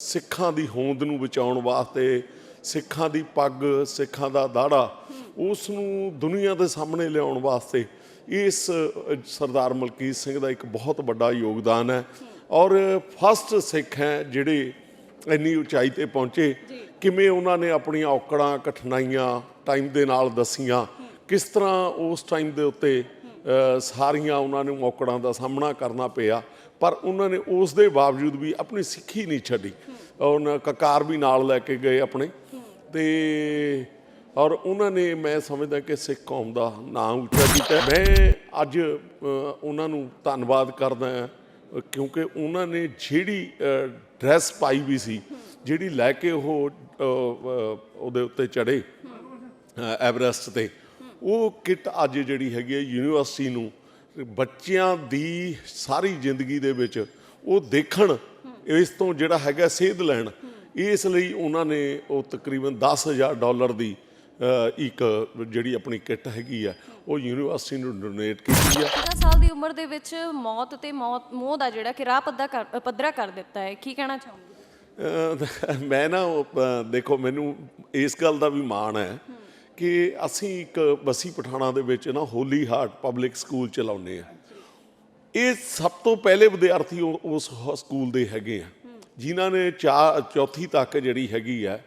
ਸਿੱਖਾਂ ਦੀ ਹੋਂਦ ਨੂੰ ਬਚਾਉਣ ਵਾਸਤੇ ਸਿੱਖਾਂ ਦੀ ਪੱਗ ਸਿੱਖਾਂ ਦਾ ਦਾੜਾ ਉਸ ਨੂੰ ਦੁਨੀਆ ਦੇ ਸਾਹਮਣੇ ਲਿਆਉਣ ਵਾਸਤੇ ਇਸ ਸਰਦਾਰ ਮਲਕੀਤ ਸਿੰਘ ਦਾ ਇੱਕ ਬਹੁਤ ਵੱਡਾ ਯੋਗਦਾਨ ਹੈ। ਔਰ ਫਸਟ ਸਿੱਖ ਹੈ ਜਿਹੜੇ ਇੰਨੀ ਉਚਾਈ ਤੇ ਪਹੁੰਚੇ ਕਿਵੇਂ ਉਹਨਾਂ ਨੇ ਆਪਣੀਆਂ ਔਕੜਾਂ ਕਠਿਨਾਈਆਂ ਟਾਈਮ ਦੇ ਨਾਲ ਦਸੀਆਂ ਕਿਸ ਤਰ੍ਹਾਂ ਉਸ ਟਾਈਮ ਦੇ ਉੱਤੇ ਸਾਰੀਆਂ ਉਹਨਾਂ ਨੂੰ ਔਕੜਾਂ ਦਾ ਸਾਹਮਣਾ ਕਰਨਾ ਪਿਆ, ਪਰ ਉਹਨਾਂ ਨੇ ਉਸ ਦੇ ਬਾਵਜੂਦ ਵੀ ਆਪਣੀ ਸਿੱਖੀ ਨਹੀਂ ਛੱਡੀ। ਉਹਨਾਂ ਕਕਾਰ ਵੀ ਨਾਲ ਲੈ ਕੇ ਗਏ ਆਪਣੇ। ਤੇ ਔਰ ਉਹਨਾਂ ਨੇ ਮੈਂ ਸਮਝਦਾ ਕਿ ਸਿੱਖ ਕੌਮ ਦਾ ਨਾਮ ਉੱਚਾ ਕੀਤਾ। ਮੈਂ ਅੱਜ ਉਹਨਾਂ ਨੂੰ ਧੰਨਵਾਦ ਕਰਦਾ ਹਾਂ, ਕਿਉਂਕਿ ਉਹਨਾਂ ਨੇ ਜਿਹੜੀ ਡਰੈਸ ਪਾਈ ਵੀ ਸੀ, ਜਿਹੜੀ ਲੈ ਕੇ ਉਹ ਉਹਦੇ ਉੱਤੇ ਚੜੇ ਐਵਰੈਸਟ ਤੇ। ਉਹ ਕਿਟ ਅੱਜ ਜਿਹੜੀ ਹੈਗੀ ਹੈ ਯੂਨੀਵਰਸਿਟੀ ਨੂੰ ਬੱਚਿਆਂ ਦੀ ਸਾਰੀ ਜ਼ਿੰਦਗੀ ਦੇ ਵਿੱਚ ਉਹ ਦੇਖਣ ਇਸ ਤੋਂ ਜਿਹੜਾ ਹੈਗਾ ਸੇਧ ਲੈਣ। ਇਸ ਲਈ ਉਹਨਾਂ ਨੇ ਉਹ ਤਕਰੀਬਨ 10000 ਡਾਲਰ ਦੀ ਇੱਕ ਜਿਹੜੀ ਆਪਣੀ ਕਿੱਟ ਹੈਗੀ ਆ ਉਹ ਯੂਨੀਵਰਸਿਟੀ ਨੂੰ ਡੋਨੇਟ ਕੀਤੀ ਆ। 15 ਸਾਲ ਦੀ ਉਮਰ ਦੇ ਵਿੱਚ ਮੌਤ ਤੇ ਮੌਤ ਮੋਹ ਦਾ ਜਿਹੜਾ ਕਿ ਰਾਹ ਪੱਧਰਾ ਕਰ ਪੱਧਰਾ ਕਰ ਦਿੱਤਾ ਹੈ। ਕੀ ਕਹਿਣਾ ਚਾਹੋਗੇ? ਮੈਂ ਨਾ ਦੇਖੋ ਮੈਨੂੰ ਇਸ ਗੱਲ ਦਾ ਵੀ ਮਾਣ ਹੈ ਕਿ ਅਸੀਂ ਇੱਕ ਬਸੀ ਪਠਾਣਾ ਦੇ ਵਿੱਚ ਨਾ ਹੋਲੀ ਹਾਰਟ ਪਬਲਿਕ ਸਕੂਲ ਚਲਾਉਂਦੇ ਆ ਇਹ ਸਭ ਤੋਂ ਪਹਿਲੇ ਵਿਦਿਆਰਥੀ ਉਹ- ਉਸ ਹ- ਸਕੂਲ ਦੇ ਹੈਗੇ ਆ। ਜਿਨ੍ਹਾਂ ਨੇ ਚਾ ਚੌਥੀ ਤੱਕ ਜਿਹੜੀ ਹੈਗੀ ਆ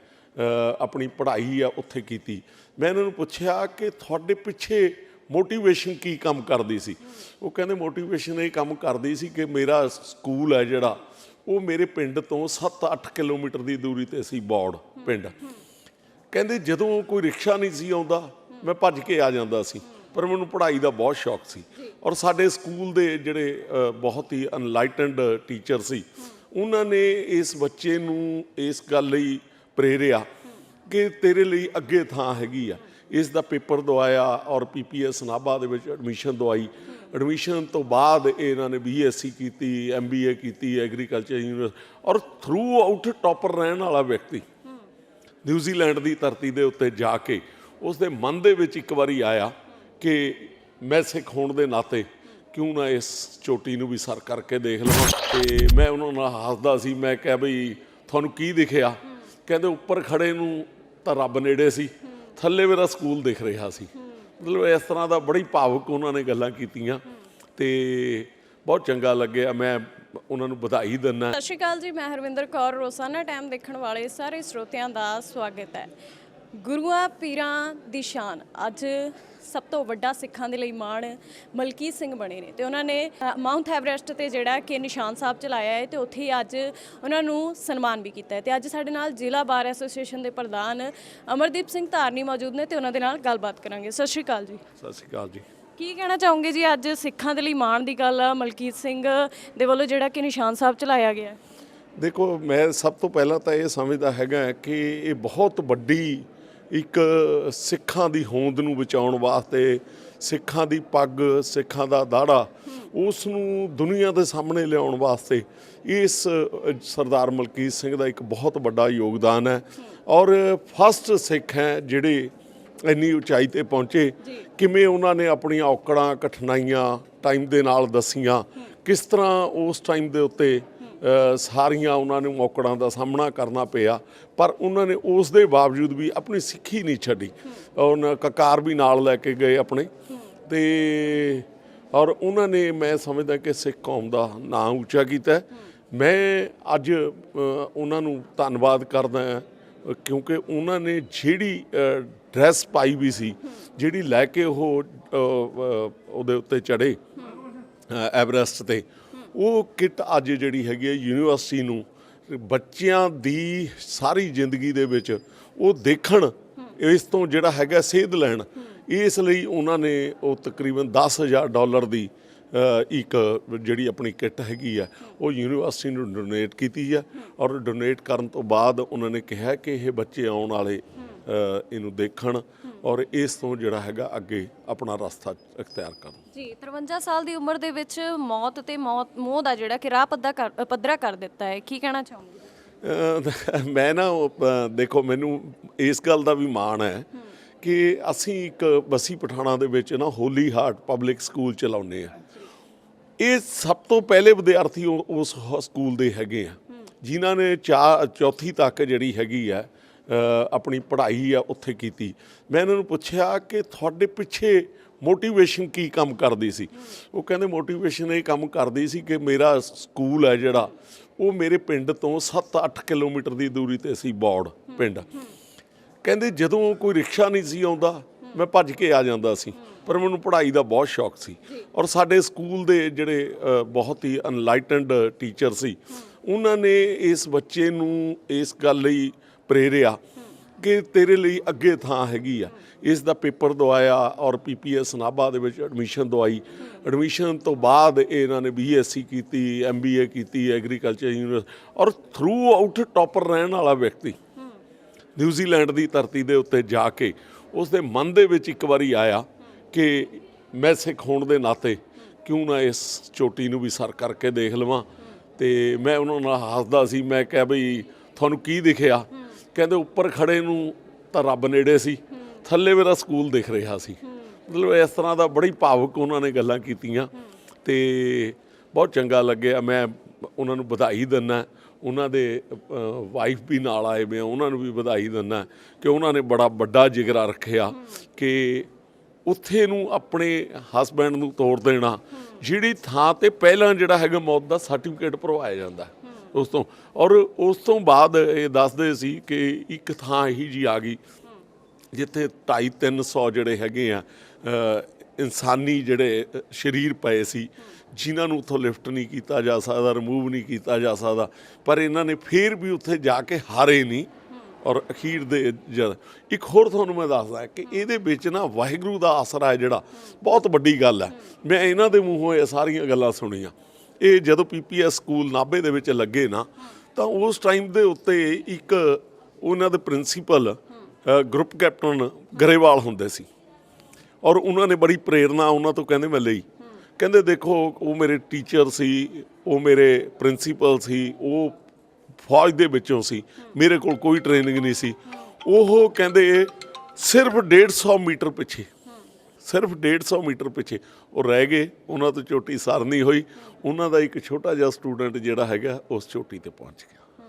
ਆਪਣੀ ਪੜ੍ਹਾਈ ਆ, ਉੱਥੇ ਕੀਤੀ। ਮੈਂ ਇਹਨਾਂ ਨੂੰ ਪੁੱਛਿਆ ਕਿ ਤੁਹਾਡੇ ਪਿੱਛੇ ਮੋਟੀਵੇਸ਼ਨ ਕੀ ਕੰਮ ਕਰਦੀ ਸੀ? ਉਹ ਕਹਿੰਦੇ ਮੋਟੀਵੇਸ਼ਨ ਇਹ ਕੰਮ ਕਰਦੀ ਸੀ ਕਿ ਮੇਰਾ ਸਕੂਲ ਹੈ ਜਿਹੜਾ, ਉਹ ਮੇਰੇ ਪਿੰਡ ਤੋਂ 7-8 ਕਿਲੋਮੀਟਰ ਦੀ ਦੂਰੀ ਤੇ ਸੀ, ਬੌੜ ਪਿੰਡ। ਕਹਿੰਦੇ ਜਦੋਂ ਕੋਈ ਰਿਕਸ਼ਾ ਨਹੀਂ ਸੀ ਆਉਂਦਾ ਮੈਂ ਭੱਜ ਕੇ ਆ ਜਾਂਦਾ ਸੀ। ਪਰ ਮੈਨੂੰ ਪੜ੍ਹਾਈ ਦਾ ਬਹੁਤ ਸ਼ੌਕ ਸੀ। ਔਰ ਸਾਡੇ ਸਕੂਲ ਦੇ ਜਿਹੜੇ ਬਹੁਤ ਹੀ ਅਨਲਾਈਟਨਡ ਟੀਚਰ ਸੀ ਉਹਨਾਂ ਨੇ ਇਸ ਬੱਚੇ ਨੂੰ ਇਸ ਗੱਲ ਲਈ ਪ੍ਰੇਰਿਆ ਕਿ ਤੇਰੇ ਲਈ ਅੱਗੇ ਥਾਂ ਹੈਗੀ ਆ। ਇਸ ਦਾ ਪੇਪਰ ਦਵਾਇਆ ਔਰ ਪੀਪੀਐਸ ਨਾਭਾ ਦੇ ਵਿੱਚ ਐਡਮਿਸ਼ਨ ਦਵਾਈ। ਐਡਮਿਸ਼ਨ ਤੋਂ ਬਾਅਦ ਇਹਨਾਂ ਨੇ ਬੀਐਸਸੀ ਕੀਤੀ ਐਮਬੀਏ ਕੀਤੀ ਐਗਰੀਕਲਚਰ ਯੂਨੀਵਰਸਿਟੀ ਔਰ ਥਰੂ ਆਊਟ ਟੌਪਰ ਰਹਿਣ ਵਾਲਾ ਵਿਅਕਤੀ। ਨਿਊਜ਼ੀਲੈਂਡ ਦੀ ਧਰਤੀ ਦੇ ਉੱਤੇ ਜਾ ਕੇ ਉਸ ਦੇ ਮਨ ਦੇ ਵਿੱਚ ਇੱਕ ਵਾਰੀ ਆਇਆ ਕਿ ਮੈਂ ਸਿੱਖ ਹੋਣ ਦੇ ਨਾਤੇ ਕਿਉਂ ਨਾ ਇਸ ਚੋਟੀ ਨੂੰ ਵੀ ਸਰ ਕਰਕੇ ਦੇਖ ਲਵਾਂ। ਤੇ ਮੈਂ ਉਹਨਾਂ ਨਾਲ ਹੱਸਦਾ ਸੀ, ਮੈਂ ਕਿਹਾ ਬਈ ਤੁਹਾਨੂੰ ਕੀ ਦਿਖਿਆ? ਕਹਿੰਦੇ ਉੱਪਰ ਖੜੇ ਨੂੰ ਤਾਂ ਰੱਬ ਨੇੜੇ ਸੀ, ਥੱਲੇ ਮੇਰਾ ਸਕੂਲ ਦਿਖ ਰਿਹਾ ਸੀ। ਮਤਲਬ ਇਸ ਤਰ੍ਹਾਂ ਦਾ ਬੜੀ ਭਾਵੁਕ ਉਹਨਾਂ ਨੇ ਗੱਲਾਂ ਕੀਤੀਆਂ ਤੇ ਬਹੁਤ ਚੰਗਾ ਲੱਗਿਆ। ਮੈਂ ਉਹਨਾਂ ਨੂੰ ਵਧਾਈ ਦਿੰਦਾ ਸਤਿ ਸ਼੍ਰੀ ਅਕਾਲ ਜੀ ਮੈਂ ਹਰਵਿੰਦਰ ਕੌਰ ਰੋਜ਼ਾਨਾ ਟਾਈਮ ਦੇਖਣ ਵਾਲੇ ਸਾਰੇ ਸਰੋਤਿਆਂ ਦਾ ਸਵਾਗਤ ਹੈ। ਗੁਰੂਆਂ ਪੀਰਾਂ ਦੀ ਸ਼ਾਨ ਅੱਜ ਸਭ ਤੋਂ ਵੱਡਾ ਸਿੱਖਾਂ ਦੇ ਲਈ ਮਾਣ ਮਲਕੀਤ ਸਿੰਘ ਬਣੇ ਨੇ ਤੇ ਉਹਨਾਂ ਨੇ ਅ, ਮਾਊਂਟ ਐਵਰੈਸਟ ਤੇ ਜਿਹੜਾ ਕਿ ਨਿਸ਼ਾਨ ਸਾਹਿਬ ਚਲਾਇਆ ਹੈ ਤੇ ਉੱਥੇ ਹੀ ਅੱਜ ਉਹਨਾਂ ਨੂੰ ਸਨਮਾਨ ਵੀ ਕੀਤਾ ਹੈ ਤੇ ਅੱਜ ਸਾਡੇ ਨਾਲ ਜ਼ਿਲ੍ਹਾ ਬਾਰ ਐਸੋਸੀਏਸ਼ਨ ਦੇ ਪ੍ਰਧਾਨ ਅਮਰਦੀਪ ਸਿੰਘ ਧਾਰਨੀ ਮੌਜੂਦ ਨੇ ਤੇ ਉਹਨਾਂ ਦੇ ਨਾਲ ਗੱਲਬਾਤ ਕਰਾਂਗੇ। ਸਤਿ ਸ਼੍ਰੀ ਅਕਾਲ ਜੀ। ਸਤਿ ਸ਼੍ਰੀ ਅਕਾਲ ਜੀ। ਕੀ ਕਹਿਣਾ ਚਾਹੋਗੇ ਜੀ ਅੱਜ ਸਿੱਖਾਂ ਦੇ ਲਈ ਮਾਣ ਦੀ ਗੱਲ ਆ? ਮਲਕੀਤ ਸਿੰਘ ਦੇ ਵੱਲੋਂ ਜਿਹੜਾ ਕਿ ਨਿਸ਼ਾਨ ਸਾਹਿਬ ਚਲਾਇਆ ਗਿਆ ਦੇਖੋ, ਮੈਂ ਸਭ ਤੋਂ ਪਹਿਲਾਂ ਤਾਂ ਇਹ ਸਮਝਦਾ ਹੈਗਾ ਕਿ ਇਹ ਬਹੁਤ ਵੱਡੀ ਇੱਕ ਸਿੱਖਾਂ ਦੀ ਹੋਂਦ ਨੂੰ ਬਚਾਉਣ ਵਾਸਤੇ ਸਿੱਖਾਂ ਦੀ ਪੱਗ, ਸਿੱਖਾਂ ਦਾ ਦਾੜਾ, ਉਸ ਨੂੰ ਦੁਨੀਆ ਦੇ ਸਾਹਮਣੇ ਲਿਆਉਣ ਵਾਸਤੇ ਇਸ ਸਰਦਾਰ ਮਲਕੀਤ ਸਿੰਘ ਦਾ ਇੱਕ ਬਹੁਤ ਵੱਡਾ ਯੋਗਦਾਨ ਹੈ। ਔਰ ਫਸਟ ਸਿੱਖ ਹੈ ਜਿਹੜੇ ਇੰਨੀ ਉਚਾਈ ਤੇ ਪਹੁੰਚੇ ਕਿਵੇਂ ਉਹਨਾਂ ਨੇ ਆਪਣੀਆਂ ਔਕੜਾਂ ਕਠਿਨਾਈਆਂ ਟਾਈਮ ਦੇ ਨਾਲ ਦਸੀਆਂ? ਕਿਸ ਤਰ੍ਹਾਂ ਉਸ ਟਾਈਮ ਦੇ ਉੱਤੇ ਸਾਰੀਆਂ ਉਹਨਾਂ ਨੂੰ ਔਕੜਾਂ ਦਾ ਸਾਹਮਣਾ ਕਰਨਾ ਪਿਆ? ਪਰ ਉਹਨਾਂ ਨੇ ਉਸ ਦੇ ਬਾਵਜੂਦ ਵੀ ਆਪਣੀ ਸਿੱਖੀ ਨਹੀਂ ਛੱਡੀ। ਉਹਨਾਂ ਕਕਾਰ ਵੀ ਨਾਲ ਲੈ ਕੇ ਗਏ ਆਪਣੇ। ਤੇ ਔਰ ਉਹਨਾਂ ਨੇ ਮੈਂ ਸਮਝਦਾ ਕਿ ਸਿੱਖ ਕੌਮ ਦਾ ਨਾਮ ਉੱਚਾ ਕੀਤਾ। ਮੈਂ ਅੱਜ ਉਹਨਾਂ ਨੂੰ ਧੰਨਵਾਦ ਕਰਦਾ ਕਿਉਂਕਿ ਉਹਨਾਂ ਨੇ ਜਿਹੜੀ ਡਰੈਸ ਪਾਈ ਵੀ ਸੀ, ਜਿਹੜੀ ਲੈ ਕੇ ਉਹ ਉਹਦੇ ਉੱਤੇ ਚੜੇ ਐਵਰੈਸਟ ਤੇ, ਉਹ ਕਿਟ ਅੱਜ ਜਿਹੜੀ ਹੈਗੀ ਹੈ ਯੂਨੀਵਰਸਿਟੀ ਨੂੰ ਬੱਚਿਆਂ ਦੀ ਸਾਰੀ ਜ਼ਿੰਦਗੀ ਦੇ ਵਿੱਚ ਉਹ ਦੇਖਣ, ਇਸ ਤੋਂ ਜਿਹੜਾ ਹੈਗਾ ਸੇਧ ਲੈਣ, ਇਸ ਲਈ ਉਹਨਾਂ ਨੇ ਉਹ ਤਕਰੀਬਨ 10000 ਡਾਲਰ ਦੀ ਇੱਕ ਜਿਹੜੀ ਆਪਣੀ ਕਿੱਟ ਹੈਗੀ ਆ ਉਹ ਯੂਨੀਵਰਸਿਟੀ ਨੂੰ ਡੋਨੇਟ ਕੀਤੀ ਆ ਔਰ ਡੋਨੇਟ ਕਰਨ ਤੋਂ ਬਾਅਦ ਉਹਨਾਂ ਨੇ ਕਿਹਾ ਕਿ ਇਹ ਬੱਚੇ ਆਉਣ ਵਾਲੇ ਇਹਨੂੰ ਦੇਖਣ ਔਰ ਇਸ ਤੋਂ ਜਿਹੜਾ ਹੈਗਾ ਅੱਗੇ ਆਪਣਾ ਰਸਤਾ ਅਖਤਿਆਰ ਕਰਨ। ਜੀ 53 ਸਾਲ ਦੀ ਉਮਰ ਦੇ ਵਿੱਚ ਮੌਤ ਤੇ ਮੌਤ ਮੋਹ ਦਾ ਜਿਹੜਾ ਕਿ ਰਾਹ ਪੱਧਰਾ ਕਰ ਪੱਧਰਾ ਕਰ ਦਿੱਤਾ ਹੈ ਕੀ ਕਹਿਣਾ ਚਾਹੋਗੇ? ਮੈਂ ਨਾ ਦੇਖੋ ਮੈਨੂੰ ਇਸ ਗੱਲ ਦਾ ਵੀ ਮਾਣ ਹੈ ਕਿ ਅਸੀਂ ਇੱਕ ਬਸੀ ਪਠਾਣਾ ਦੇ ਵਿੱਚ ਨਾ ਹੋਲੀ ਹਾਰਟ ਪਬਲਿਕ ਸਕੂਲ ਚਲਾਉਂਦੇ ਆ ਇਹ ਸਭ ਤੋਂ ਪਹਿਲੇ ਵਿਦਿਆਰਥੀ ਉਹ- ਉਸ ਸਕੂਲ ਦੇ ਹੈਗੇ ਆ। ਜਿਨ੍ਹਾਂ ਨੇ ਚਾ ਚੌਥੀ ਤੱਕ ਜਿਹੜੀ ਹੈਗੀ ਆ ਆਪਣੀ ਪੜ੍ਹਾਈ ਆ, ਉੱਥੇ ਕੀਤੀ। ਮੈਂ ਇਹਨਾਂ ਨੂੰ ਪੁੱਛਿਆ ਕਿ ਤੁਹਾਡੇ ਪਿੱਛੇ ਮੋਟੀਵੇਸ਼ਨ ਕੀ ਕੰਮ ਕਰਦੀ ਸੀ? ਉਹ ਕਹਿੰਦੇ ਮੋਟੀਵੇਸ਼ਨ ਇਹ ਕੰਮ ਕਰਦੀ ਸੀ ਕਿ ਮੇਰਾ ਸਕੂਲ ਹੈ ਜਿਹੜਾ, ਉਹ ਮੇਰੇ ਪਿੰਡ ਤੋਂ 7-8 ਕਿਲੋਮੀਟਰ ਦੀ ਦੂਰੀ ਤੇ ਸੀ, ਬੌੜ ਪਿੰਡ। ਕਹਿੰਦੇ, ਜਦੋਂ ਕੋਈ ਰਿਕਸ਼ਾ ਨਹੀਂ ਸੀ ਆਉਂਦਾ, ਮੈਂ ਭੱਜ ਕੇ ਆ ਜਾਂਦਾ ਸੀ। ਪਰ ਮੈਨੂੰ ਪੜ੍ਹਾਈ ਦਾ ਬਹੁਤ ਸ਼ੌਕ ਸੀ। ਔਰ ਸਾਡੇ ਸਕੂਲ ਦੇ ਜਿਹੜੇ ਬਹੁਤ ਹੀ ਅਨਲਾਈਟਨਡ ਟੀਚਰ ਸੀ। ਉਹਨਾਂ ਨੇ ਇਸ ਬੱਚੇ ਨੂੰ ਇਸ ਗੱਲ ਲਈ ਪ੍ਰੇਰਿਆ ਕਿ ਤੇਰੇ ਲਈ ਅੱਗੇ ਥਾਂ ਹੈਗੀ ਆ। ਇਸ ਦਾ ਪੇਪਰ ਦਵਾਇਆ ਔਰ ਪੀਪੀਐਸ ਨਾਭਾ ਦੇ ਵਿੱਚ ਐਡਮਿਸ਼ਨ ਦਵਾਈ। ਐਡਮਿਸ਼ਨ ਤੋਂ ਬਾਅਦ ਇਹਨਾਂ ਨੇ ਬੀਐਸਸੀ ਕੀਤੀ ਐਮਬੀਏ ਕੀਤੀ ਐਗਰੀਕਲਚਰ ਯੂਨੀਵਰਸਿਟੀ ਔਰ ਥਰੂ ਆਊਟ ਟੌਪਰ ਰਹਿਣ ਵਾਲਾ ਵਿਅਕਤੀ ਨਿਊਜ਼ੀਲੈਂਡ ਦੀ ਧਰਤੀ ਦੇ ਉੱਤੇ ਜਾ ਕੇ ਉਸ ਦੇ ਮਨ ਦੇ ਵਿੱਚ ਇੱਕ ਵਾਰੀ ਆਇਆ ਕਿ ਮੈਂ ਸਿੱਖ ਹੋਣ ਦੇ ਨਾਤੇ ਕਿਉਂ ਨਾ ਇਸ ਚੋਟੀ ਨੂੰ ਵੀ ਸਰ ਕਰਕੇ ਦੇਖ ਲਵਾਂ। ਤੇ ਮੈਂ ਉਹਨਾਂ ਨਾਲ ਹੱਸਦਾ ਸੀ ਮੈਂ ਕਿਹਾ ਬਈ ਤੁਹਾਨੂੰ ਕੀ ਦਿਖਿਆ? ਕਹਿੰਦੇ ਉੱਪਰ ਖੜੇ ਨੂੰ ਤਾਂ ਰੱਬ ਨੇੜੇ ਸੀ ਥੱਲੇ ਮੇਰਾ ਸਕੂਲ ਦਿਖ ਰਿਹਾ ਸੀ। ਮਤਲਬ ਇਸ ਤਰ੍ਹਾਂ ਦਾ ਬੜੀ ਭਾਵੁਕ ਉਹਨਾਂ ਨੇ ਗੱਲਾਂ ਕੀਤੀਆਂ। ਤੇ ਬਹੁਤ ਚੰਗਾ ਲੱਗਿਆ ਮੈਂ ਉਹਨਾਂ ਨੂੰ ਵਧਾਈ ਦਿੰਦਾ। ਉਹਨਾਂ ਦੇ ਵਾਈਫ ਵੀ ਨਾਲ ਆਏ ਵੇ ਆ, ਉਹਨਾਂ ਨੂੰ ਵੀ ਵਧਾਈ ਦਿੰਦਾ ਕਿ ਉਹਨਾਂ ਨੇ ਬੜਾ ਵੱਡਾ ਜਿਗਰਾ ਰੱਖਿਆ ਕਿ ਉੱਥੇ ਨੂੰ ਆਪਣੇ ਹਸਬੈਂਡ ਨੂੰ ਤੋੜ ਦੇਣਾ। ਜਿਹੜੀ ਥਾਂ ਤੇ ਪਹਿਲਾਂ ਜਿਹੜਾ ਹੈਗਾ ਮੌਤ ਦਾ ਸਰਟੀਫਿਕੇਟ ਭਰਵਾਇਆ ਜਾਂਦਾ। ਉਸ ਤੋਂ, ਔਰ ਉਸ ਤੋਂ ਬਾਅਦ ਇਹ ਦੱਸਦੇ ਸੀ ਕਿ ਇੱਕ ਥਾਂ ਇਹੀ ਜੀ ਆ ਗਈ, ਜਿੱਥੇ 2.5 300 ਜਿਹੜੇ ਹੈਗੇ ਆ ਇਨਸਾਨੀ ਜਿਹੜੇ ਸਰੀਰ ਪਏ ਸੀ, ਜਿਨ੍ਹਾਂ ਨੂੰ ਉੱਥੋਂ ਲਿਫਟ ਨਹੀਂ ਕੀਤਾ ਜਾ ਸਕਦਾ ਰਿਮੂਵ ਨਹੀਂ ਕੀਤਾ ਜਾ ਸਕਦਾ। ਪਰ ਇਹਨਾਂ ਨੇ ਫੇਰ ਵੀ ਉੱਥੇ ਜਾ ਕੇ ਹਾਰੇ ਨਹੀਂ। ਔਰ ਅਖੀਰ ਦੇ ਜਦ ਇੱਕ ਹੋਰ ਤੁਹਾਨੂੰ ਮੈਂ ਦੱਸਦਾ ਕਿ ਇਹਦੇ ਵਿੱਚ ਨਾ ਵਾਹਿਗੁਰੂ ਦਾ ਆਸਰਾ ਹੈ ਜਿਹੜਾ, ਬਹੁਤ ਵੱਡੀ ਗੱਲ ਹੈ। ਮੈਂ ਇਹਨਾਂ ਦੇ ਮੂੰਹੋਂ ਇਹ ਸਾਰੀਆਂ ਗੱਲਾਂ ਸੁਣੀਆਂ। ਇਹ ਜਦੋਂ ਪੀਪੀਐਸ ਸਕੂਲ ਨਾਭੇ ਦੇ ਵਿੱਚ ਲੱਗੇ ਨਾ, ਤਾਂ ਉਸ ਟਾਈਮ ਦੇ ਉੱਤੇ ਇੱਕ ਉਹਨਾਂ ਦੇ ਪ੍ਰਿੰਸੀਪਲ ਗਰੁੱਪ ਕੈਪਟਨ ਗਰੇਵਾਲ ਹੁੰਦੇ ਸੀ। ਔਰ ਉਹਨਾਂ ਨੇ ਬੜੀ ਪ੍ਰੇਰਣਾ ਉਹਨਾਂ ਤੋਂ ਕਹਿੰਦੇ, ਮੈਂ ਲਈ। ਕਹਿੰਦੇ, ਦੇਖੋ, ਉਹ ਮੇਰੇ ਟੀਚਰ ਸੀ, ਉਹ ਮੇਰੇ ਪ੍ਰਿੰਸੀਪਲ ਸੀ, ਉਹ ਫੌਜ ਦੇ ਵਿੱਚੋਂ ਸੀ। ਮੇਰੇ ਕੋਲ ਕੋਈ ਟ੍ਰੇਨਿੰਗ ਨਹੀਂ ਸੀ। ਉਹ ਕਹਿੰਦੇ ਸਿਰਫ 150 ਮੀਟਰ ਪਿੱਛੇ। ਸਿਰਫ 150 ਮੀਟਰ ਪਿੱਛੇ। ਉਹ ਰਹਿ ਗਏ। ਉਹਨਾਂ ਤੋਂ ਚੋਟੀ ਸਰ ਨਹੀਂ ਹੋਈ। ਉਹਨਾਂ ਦਾ ਇੱਕ ਛੋਟਾ ਜਿਹਾ ਸਟੂਡੈਂਟ ਜਿਹੜਾ ਹੈਗਾ ਉਸ ਚੋਟੀ ਤੇ ਪਹੁੰਚ ਗਿਆ।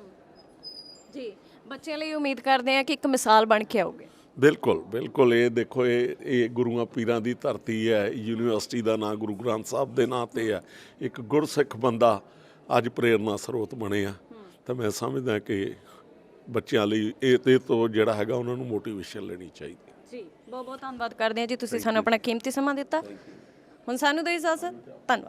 ਜੀ ਬੱਚਿਆਂ ਲਈ ਉਮੀਦ ਕਰਦੇ ਆ ਕਿ ਇੱਕ ਮਿਸਾਲ ਬਣ ਕੇ ਆਓਗੇ ਬਿਲਕੁਲ ਬਿਲਕੁਲ। ਇਹ ਦੇਖੋ ਇਹ ਇਹ ਗੁਰੂਆਂ ਪੀਰਾਂ ਦੀ ਧਰਤੀ ਹੈ। ਯੂਨੀਵਰਸਿਟੀ ਦਾ ਨਾਂ ਗੁਰੂ ਗ੍ਰੰਥ ਸਾਹਿਬ ਦੇ ਨਾਂ ਤੇ ਹੈ। ਇੱਕ ਗੁਰਸਿੱਖ ਬੰਦਾ ਅੱਜ ਪ੍ਰੇਰਨਾ ਸਰੋਤ ਬਣਿਆ ਤਾਂ ਮੈਂ ਸਮਝਦਾ ਕਿ ਬੱਚਿਆਂ ਲਈ ਇਹ ਤੇ ਤੋਂ ਜਿਹੜਾ ਹੈਗਾ ਉਹਨਾਂ ਨੂੰ ਮੋਟੀਵੇਸ਼ਨ ਲੈਣੀ ਚਾਹੀਦੀ ਹੈ। ਜੀ ਬਹੁਤ ਬਹੁਤ ਧੰਨਵਾਦ ਕਰਦੇ ਹਾਂ ਜੀ ਤੁਸੀਂ ਸਾਨੂੰ ਆਪਣਾ ਕੀਮਤੀ ਸਮਾਂ ਦਿੱਤਾ। ਹੁਣ ਸਾਨੂੰ ਦੇ ਇਜਾਜ਼ਤ ਧੰਨਵਾਦ।